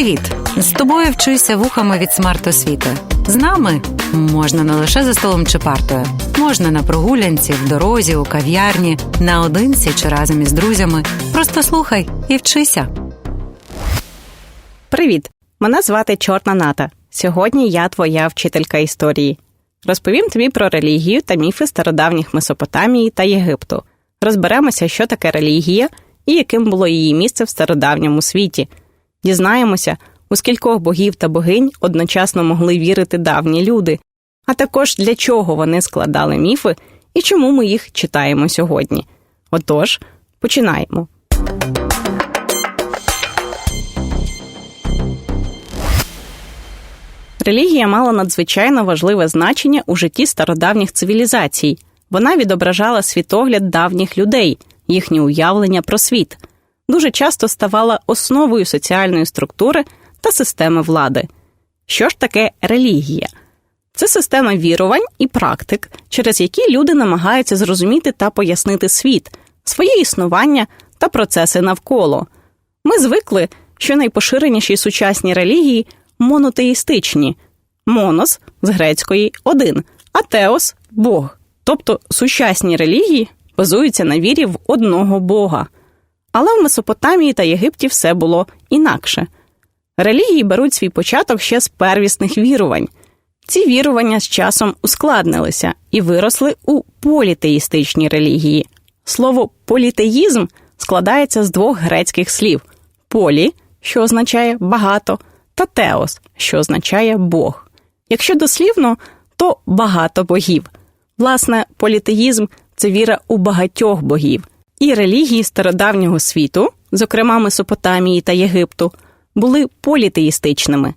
Привіт! З тобою вчуйся вухами від смарт-освіти. З нами можна не лише за столом чи партою, можна на прогулянці, в дорозі, у кав'ярні, наодинці чи разом із друзями. Просто слухай і вчися. Привіт! Мене звати Чорна Ната. Сьогодні я твоя вчителька історії. Розповім тобі про релігію та міфи стародавніх Месопотамії та Єгипту. Розберемося, що таке релігія і яким було її місце в стародавньому світі. Дізнаємося, у скількох богів та богинь одночасно могли вірити давні люди, а також для чого вони складали міфи і чому ми їх читаємо сьогодні. Отож, починаємо. Релігія мала надзвичайно важливе значення у житті стародавніх цивілізацій. Вона відображала світогляд давніх людей, їхнє уявлення про світ, дуже часто ставала основою соціальної структури та системи влади. Що ж таке релігія? Це система вірувань і практик, через які люди намагаються зрозуміти та пояснити світ, своє існування та процеси навколо. Ми звикли, що найпоширеніші сучасні релігії монотеїстичні монос з грецької один, а теос Бог. Тобто сучасні релігії базуються на вірі в одного Бога. Але в Месопотамії та Єгипті все було інакше. Релігії беруть свій початок ще з первісних вірувань. Ці вірування з часом ускладнилися і виросли у політеїстичні релігії. Слово політеїзм складається з двох грецьких слів: полі, що означає багато, та теос, що означає Бог. Якщо дослівно, то багато богів. Власне, політеїзм це віра у багатьох богів. І релігії стародавнього світу, зокрема Месопотамії та Єгипту, були політеїстичними.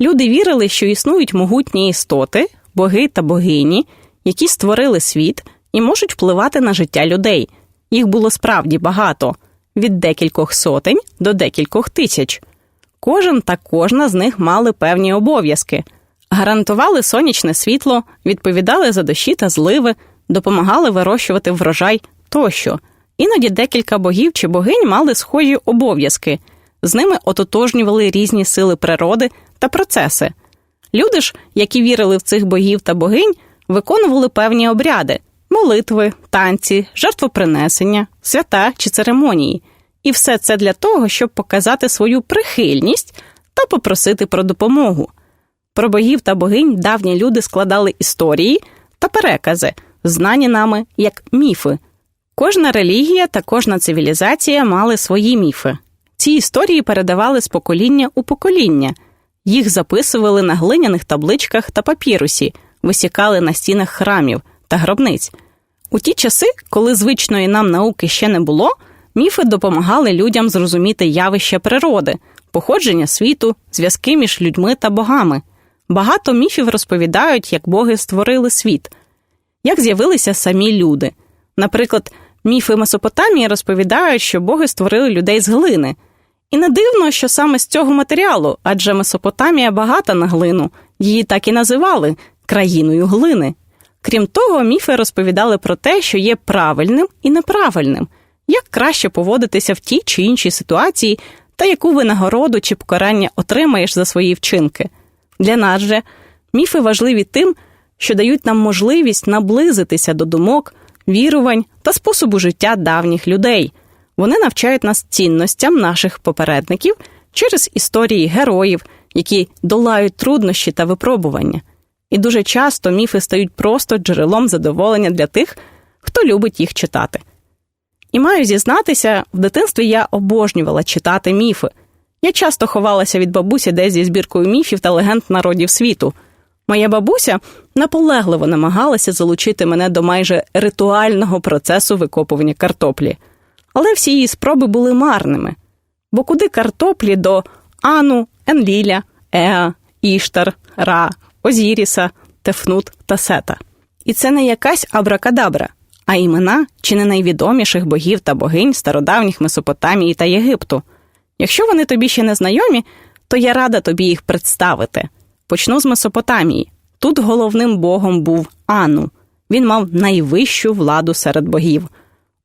Люди вірили, що існують могутні істоти, боги та богині, які створили світ і можуть впливати на життя людей. Їх було справді багато від декількох сотень до декількох тисяч. Кожен та кожна з них мали певні обов'язки, гарантували сонячне світло, відповідали за дощі та зливи, допомагали вирощувати врожай тощо. Іноді декілька богів чи богинь мали схожі обов'язки, з ними ототожнювали різні сили природи та процеси. Люди ж, які вірили в цих богів та богинь, виконували певні обряди молитви, танці, жертвопринесення, свята чи церемонії. І все це для того, щоб показати свою прихильність та попросити про допомогу. Про богів та богинь давні люди складали історії та перекази, знані нами як міфи. Кожна релігія та кожна цивілізація мали свої міфи. Ці історії передавали з покоління у покоління, їх записували на глиняних табличках та папірусі, висікали на стінах храмів та гробниць. У ті часи, коли звичної нам науки ще не було, міфи допомагали людям зрозуміти явища природи, походження світу, зв'язки між людьми та богами. Багато міфів розповідають, як боги створили світ, як з'явилися самі люди. Наприклад, міфи Месопотамії розповідають, що боги створили людей з глини. І не дивно, що саме з цього матеріалу, адже Месопотамія багата на глину, її так і називали країною глини. Крім того, міфи розповідали про те, що є правильним і неправильним, як краще поводитися в тій чи іншій ситуації, та яку винагороду чи покарання отримаєш за свої вчинки. Для нас же міфи важливі тим, що дають нам можливість наблизитися до думок, вірувань та способу життя давніх людей. Вони навчають нас цінностям наших попередників через історії героїв, які долають труднощі та випробування. І дуже часто міфи стають просто джерелом задоволення для тих, хто любить їх читати. І маю зізнатися, в дитинстві я обожнювала читати міфи. Я часто ховалася від бабусі десь зі збіркою міфів та легенд народів світу. Моя бабуся наполегливо намагалася залучити мене до майже ритуального процесу викопування картоплі. Але всі її спроби були марними. Бо куди картоплі до Ану, Енліля, Еа, Іштар, Ра, Озіріса, Тефнут та Сета. І це не якась абракадабра, а імена чи не найвідоміших богів та богинь стародавніх Месопотамії та Єгипту. Якщо вони тобі ще не знайомі, то я рада тобі їх представити. Почну з Месопотамії. Тут головним богом був Ану. Він мав найвищу владу серед богів,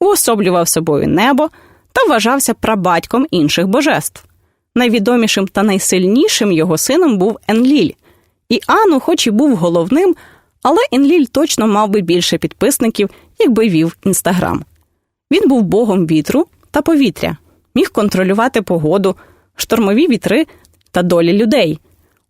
уособлював собою небо та вважався прабатьком інших божеств. Найвідомішим та найсильнішим його сином був Енліль. І Ану, хоч і був головним, але Енліль точно мав би більше підписників, якби вів інстаграм. Він був богом вітру та повітря, міг контролювати погоду, штормові вітри та долі людей.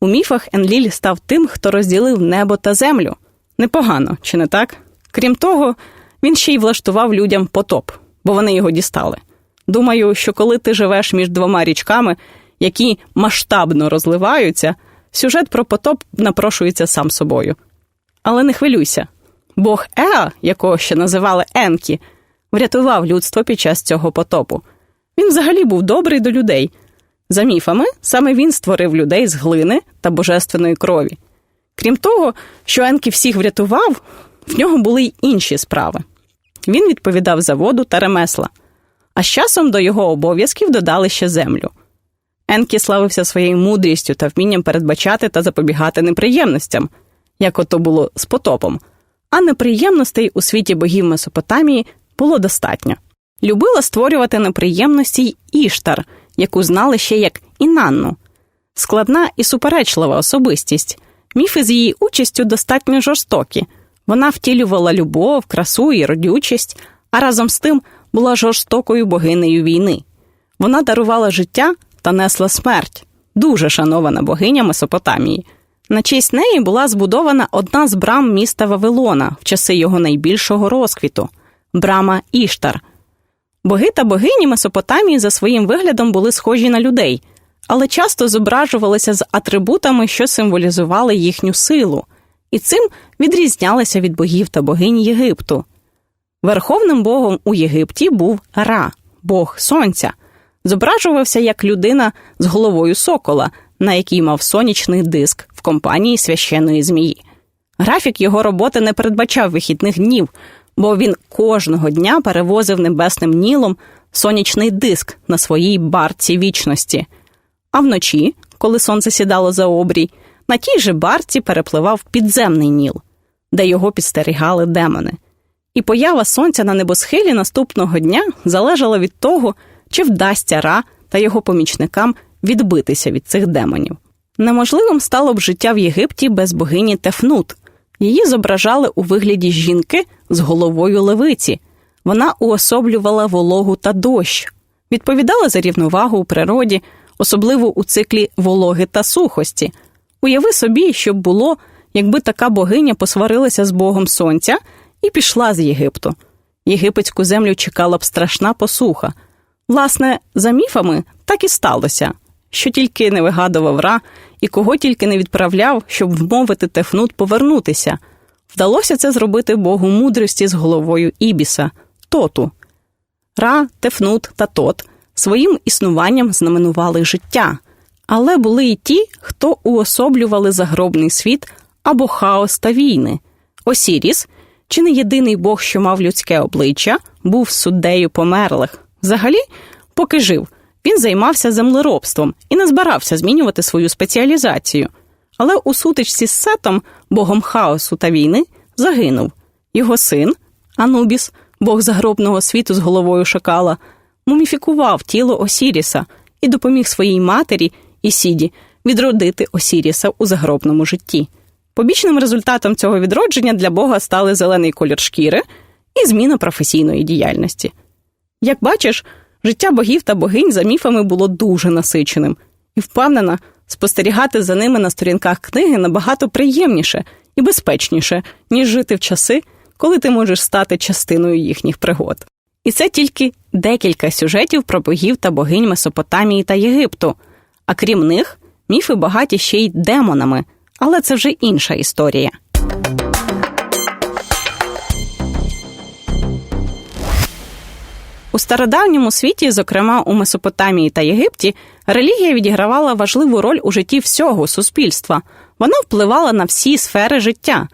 У міфах Енліль став тим, хто розділив небо та землю. Непогано, чи не так? Крім того, він ще й влаштував людям потоп, бо вони його дістали. Думаю, що коли ти живеш між двома річками, які масштабно розливаються, сюжет про потоп напрошується сам собою. Але не хвилюйся. Бог Еа, якого ще називали Енкі, врятував людство під час цього потопу. Він взагалі був добрий до людей. За міфами, саме він створив людей з глини та божественної крові. Крім того, що Енкі всіх врятував, в нього були й інші справи. Він відповідав за воду та ремесла, а з часом до його обов'язків додали ще землю. Енкі славився своєю мудрістю та вмінням передбачати та запобігати неприємностям, як ото було з потопом, а неприємностей у світі богів Месопотамії було достатньо. Любила створювати неприємності й Іштар, яку знали ще як Інанну. Складна і суперечлива особистість. Міфи з її участю достатньо жорстокі. Вона втілювала любов, красу і родючість, а разом з тим була жорстокою богинею війни. Вона дарувала життя та несла смерть, дуже шанована богиня Месопотамії. На честь неї була збудована одна з брам міста Вавилона в часи його найбільшого розквіту брама Іштар. Боги та богині Месопотамії за своїм виглядом були схожі на людей, але часто зображувалися з атрибутами, що символізували їхню силу, і цим відрізнялися від богів та богинь Єгипту. Верховним богом у Єгипті був Ра, бог сонця, зображувався як людина з головою сокола, на якій мав сонячний диск в компанії священої змії. Графік його роботи не передбачав вихідних днів, бо він кожного дня перевозив небесним нілом сонячний диск на своїй барці вічності. А вночі, коли сонце сідало за обрій, на тій же барці перепливав підземний ніл, де його підстерігали демони. І поява сонця на небосхилі наступного дня залежала від того, чи вдасться Ра та його помічникам відбитися від цих демонів. Неможливим стало б життя в Єгипті без богині Тефнут. Її зображали у вигляді жінки з головою левиці. Вона уособлювала вологу та дощ, відповідала за рівновагу у природі, особливо у циклі вологи та сухості. Уяви собі, що б було, якби така богиня посварилася з Богом Сонця і пішла з Єгипту. Єгипетську землю чекала б страшна посуха. Власне, за міфами так і сталося, що тільки не вигадував Ра і кого тільки не відправляв, щоб вмовити Тефнут повернутися. Вдалося це зробити Богу мудрості з головою Ібіса Тоту. Ра, Тефнут та Тот своїм існуванням знаменували життя, але були й ті, хто уособлювали загробний світ або хаос та війни. Осіріс, чи не єдиний Бог, що мав людське обличчя, був суддею померлих. Взагалі, поки жив, він займався землеробством і не збирався змінювати свою спеціалізацію. Але у сутичці з Сетом, богом хаосу та війни, загинув. Його син, Анубіс, бог загробного світу з головою шакала, муміфікував тіло Осіріса і допоміг своїй матері Ісіді відродити Осіріса у загробному житті. Побічним результатом цього відродження для Бога стали зелений колір шкіри і зміна професійної діяльності. Як бачиш, життя богів та богинь за міфами було дуже насиченим, і впевнена, спостерігати за ними на сторінках книги набагато приємніше і безпечніше, ніж жити в часи, коли ти можеш стати частиною їхніх пригод. І це тільки декілька сюжетів про богів та богинь Месопотамії та Єгипту, а крім них, міфи багаті ще й демонами, але це вже інша історія. У стародавньому світі, зокрема у Месопотамії та Єгипті, релігія відігравала важливу роль у житті всього суспільства. Вона впливала на всі сфери життя.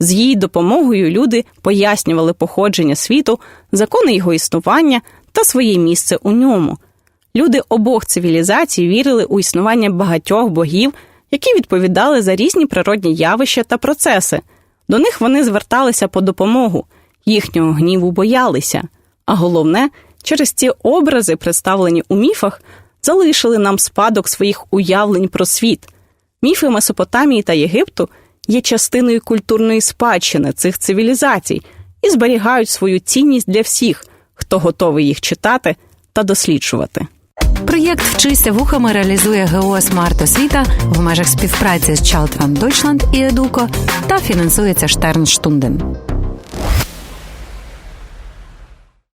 З її допомогою люди пояснювали походження світу, закони його існування та своє місце у ньому. Люди обох цивілізацій вірили у існування багатьох богів, які відповідали за різні природні явища та процеси. До них вони зверталися по допомогу, їхнього гніву боялися. А головне, через ці образи, представлені у міфах, залишили нам спадок своїх уявлень про світ. Міфи Месопотамії та Єгипту є частиною культурної спадщини цих цивілізацій і зберігають свою цінність для всіх, хто готовий їх читати та досліджувати. Проєкт Вчися вухами реалізує ГО Смарт Освіта в межах співпраці з Child Deutschland і Educo та фінансується Штернштунден.